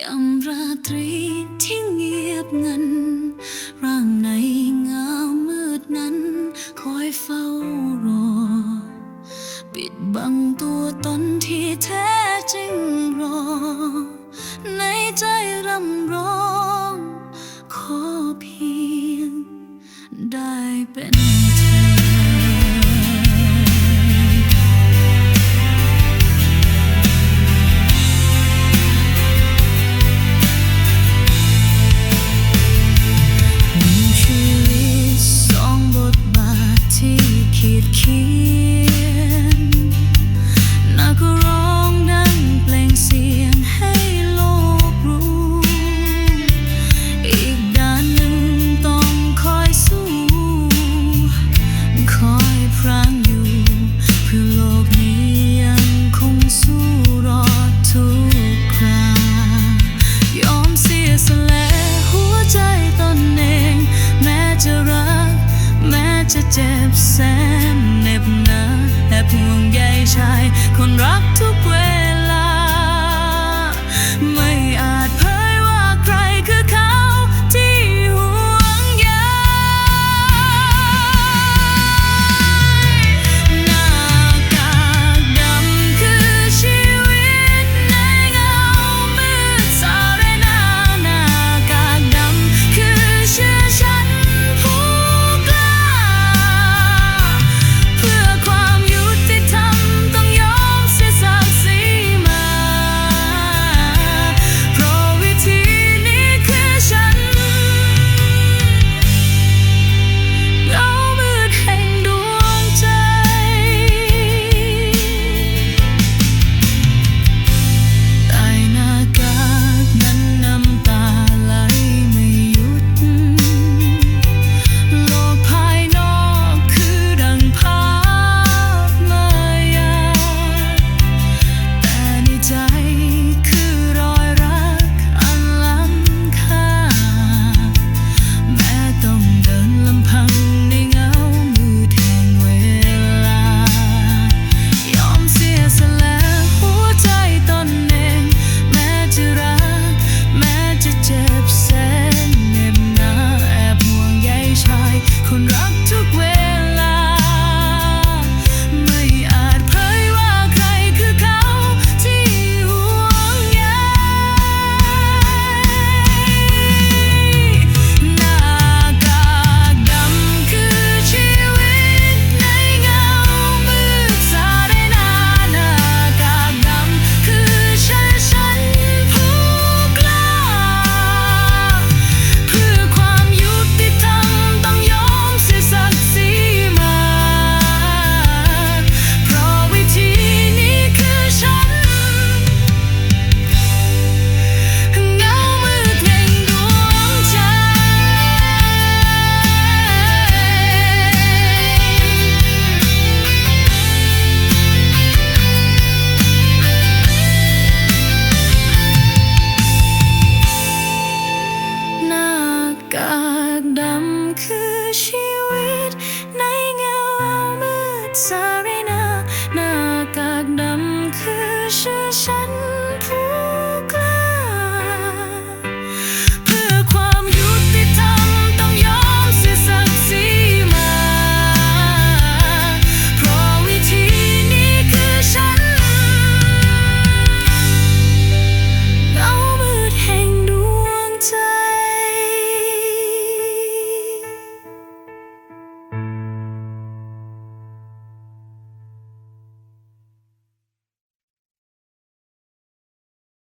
ยามราตรีที่เงียบงัน ร่างในเงามืดนั้น คอยเฝ้ารอ ปิดบังตัวตนที่แท้จริงรอ ในใจรำร้อง ขอเพียงได้เป็น 诉。